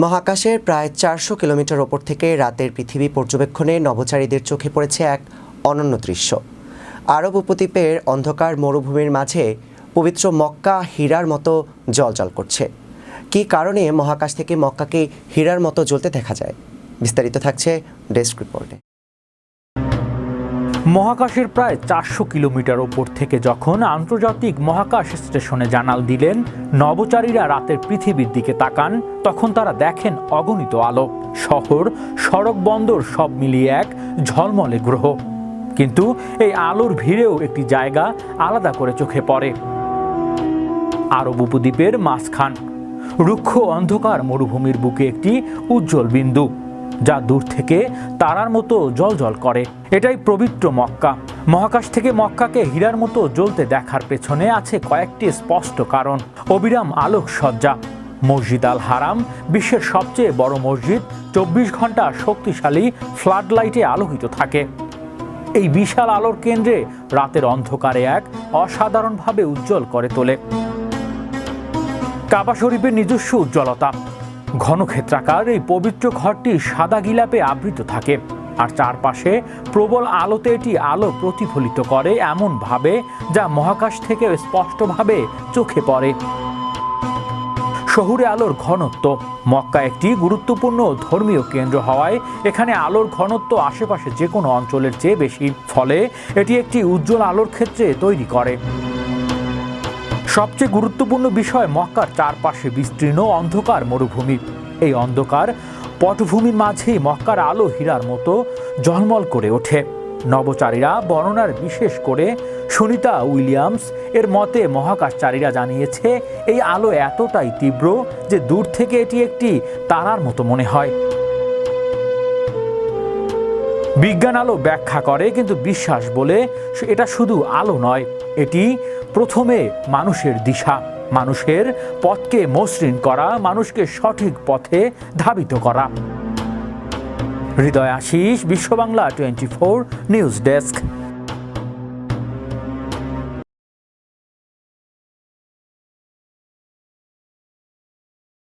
মহাকাশের প্রায় চারশো কিলোমিটার ওপর থেকে রাতের পৃথিবী পর্যবেক্ষণে নবচারীদের চোখে পড়েছে এক অনন্য দৃশ্য। আরব উপদ্বীপের অন্ধকার মরুভূমির মাঝে পবিত্র মক্কা হীরার মতো জলজল করছে। কি কারণে মহাকাশ থেকে মক্কাকে হীরার মতো জ্বলতে দেখা যায়? বিস্তারিত থাকছে ডেস্ক রিপোর্টে। মহাকাশের প্রায় চারশো কিলোমিটার ওপর থেকে যখন আন্তর্জাতিক মহাকাশ স্টেশনে জানাল দিলেন নভোচারীরা রাতের পৃথিবীর দিকে তাকান, তখন তারা দেখেন অগণিত আলো। শহর, সড়ক বন্দর সব মিলিয়ে এক ঝলমলে গ্রহ। কিন্তু এই আলোর ভিড়েও একটি জায়গা আলাদা করে চোখে পড়ে। আরব উপদ্বীপের মাঝখান। রুক্ষ অন্ধকার মরুভূমির বুকে একটি উজ্জ্বল বিন্দু। যা দূর থেকে তারার মতো জল জল করে। এটাই পবিত্র মক্কা। মহাকাশ থেকে মক্কাকে হীরার মতো জ্বলতে দেখার পেছনে আছে কয়েকটি স্পষ্ট কারণ। অবিরাম আলোক সজ্জা মসজিদ আল হারাম, বিশ্বের সবচেয়ে বড় মসজিদ, চব্বিশ ঘণ্টা শক্তিশালী ফ্লাড লাইটে আলোকিত থাকে। এই বিশাল আলোর কেন্দ্রে রাতের অন্ধকারে এক অসাধারণভাবে উজ্জ্বল করে তোলে। কাবা শরীফের নিজস্ব উজ্জ্বলতা। ঘনক্ষেত্রাকার এই পবিত্র ঘরটি সাদা গিলাপে আবৃত থাকে। আর চারপাশে প্রবল আলোতে এটি আলো প্রতিফলিত করে এমনভাবে যা মহাকাশ থেকে স্পষ্টভাবে চোখে পড়ে। শহুরে আলোর ঘনত্ব। মক্কা একটি গুরুত্বপূর্ণ ধর্মীয় কেন্দ্র হওয়ায় এখানে আলোর ঘনত্ব আশেপাশে যে কোনো অঞ্চলের চেয়ে বেশি। ফলে এটি একটি উজ্জ্বল আলোর ক্ষেত্রে তৈরি করে। সবচেয়ে গুরুত্বপূর্ণ বিষয়, মক্কার চারপাশে বিস্তীর্ণ অন্ধকার মরুভূমি। এই অন্ধকার পটভূমির মাঝেই মক্কার আলো হীরার মতো জলমল করে ওঠে। নবচারীরা বর্ণনার বিশেষ করে সুনিতা উইলিয়ামস এর মতে মহাকাশচারীরা জানিয়েছে, এই আলো এতটাই তীব্র যে দূর থেকে এটি একটি তারার মতো মনে হয়। বিজ্ঞান আলো ব্যাখ্যা করে, কিন্তু বিশ্বাস বলে এটা শুধু আলো নয়, এটি প্রথমে মানুষের দিশা, মানুষের পথকে মসৃণ করা, মানুষকে সঠিক পথে ধাবিত করা। Hriday Ashis, Biswa Bangla twenty four news desk.